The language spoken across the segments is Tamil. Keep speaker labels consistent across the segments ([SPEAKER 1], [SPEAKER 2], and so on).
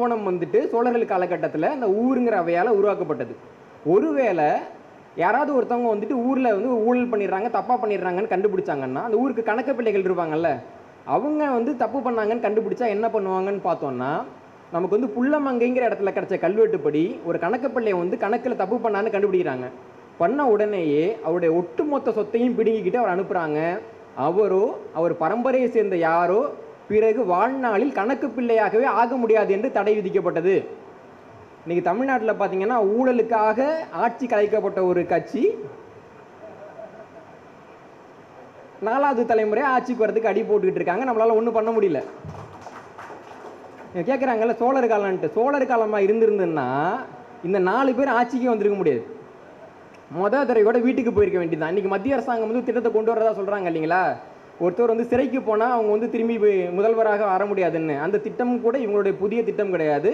[SPEAKER 1] ஆவணம் வந்துட்டு சோழர்கள் காலகட்டத்தில் அந்த ஊருங்கிற அவையால் உருவாக்கப்பட்டது. ஒருவேளை யாராவது ஒருத்தவங்க வந்துட்டு ஊரில் வந்து ஊழல் பண்ணிடுறாங்க தப்பாக பண்ணிடுறாங்கன்னு கண்டுபிடிச்சாங்கன்னா அந்த ஊருக்கு கணக்கு பிள்ளைகள் இருப்பாங்கல்ல அவங்க வந்து தப்பு பண்ணாங்கன்னு கண்டுபிடிச்சா என்ன பண்ணுவாங்கன்னு பார்த்தோம்னா நமக்கு வந்து புள்ளமங்கைங்கிற இடத்துல கிடைச்ச கல்வெட்டுப்படி ஒரு கணக்கு வந்து கணக்கில் தப்பு பண்ணான்னு கண்டுபிடிக்கிறாங்க. பண்ண உடனேயே அவருடைய ஒட்டுமொத்த சொத்தையும் பிடுங்கிக்கிட்டு அவர் அனுப்புகிறாங்க அவரோ அவர் பரம்பரையை சேர்ந்த யாரோ பிறகு வாழ்நாளில் கணக்கு பிள்ளையாகவே ஆக முடியாது என்று தடை விதிக்கப்பட்டது. இன்னைக்கு தமிழ்நாட்டில் பார்த்தீங்கன்னா ஊழலுக்காக ஆட்சி கலைக்கப்பட்ட ஒரு கட்சி நாலாவது தலைமுறை ஆட்சிக்கு வரதுக்கு அடி போட்டுக்கிட்டு இருக்காங்க. நம்மளால ஒன்றும் பண்ண முடியல. கேட்குறாங்கல்ல சோழர் காலம்ன்ட்டு. சோழர் காலமாக இருந்திருந்துன்னா இந்த நாலு பேர் ஆட்சிக்கு வந்திருக்க முடியாது. மொதல் தடவையோட வீட்டுக்கு போயிருக்க வேண்டியதுதான். இன்னைக்கு மத்திய அரசாங்கம் வந்து திட்டத்தை கொண்டு வரதா சொல்கிறாங்க இல்லைங்களா? ஒருத்தர் வந்து சிறைக்கு போனால் அவங்க வந்து திரும்பி முதல்வராக வர முடியாதுன்னு. அந்த திட்டம் கூட இவங்களுடைய புதிய திட்டம் கிடையாது.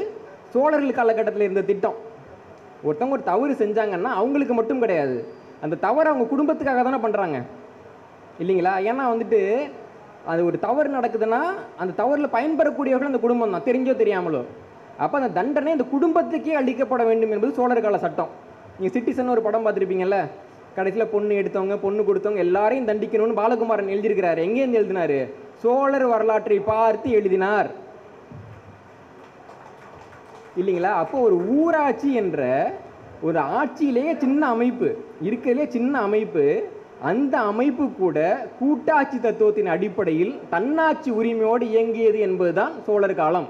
[SPEAKER 1] சோழர்கள் காலகட்டத்தில் இருந்த திட்டம். ஒருத்தவங்க ஒரு தவறு செஞ்சாங்கன்னா அவங்களுக்கு மட்டும் கிடையாது. அந்த தவறு அவங்க குடும்பத்துக்காக தானே பண்ணுறாங்க இல்லைங்களா? ஏன்னா வந்துட்டு அது ஒரு தவறு நடக்குதுன்னா அந்த தவறில் பயன்பெறக்கூடியவர்கள் அந்த குடும்பம் தான். தெரிஞ்சோ தெரியாமலோ. அப்போ அந்த தண்டனை அந்த குடும்பத்துக்கே அளிக்கப்பட வேண்டும் என்பது சோழர் கால சட்டம். நீங்கள் சிட்டிசன் ஒரு படம் பார்த்துருப்பீங்கல்ல? கடைசியில் பொண்ணு எடுத்தவங்க பொண்ணு கொடுத்தவங்க எல்லாரையும் தண்டிக்கணும்னு பாலகுமாரன் எழுதியிருக்கிறாரு. எங்கேருந்து எழுதினார்? சோழர் வரலாற்றை பார்த்து எழுதினார். இல்லைங்களா? அப்போ ஒரு ஊராட்சி என்ற ஒரு ஆட்சியிலேயே சின்ன அமைப்பு இருக்கிறதுலே சின்ன அமைப்பு அந்த அமைப்பு கூட கூட்டாட்சி தத்துவத்தின் அடிப்படையில் தன்னாட்சி உரிமையோடு இயங்கியது என்பதுதான் சோழர் காலம்.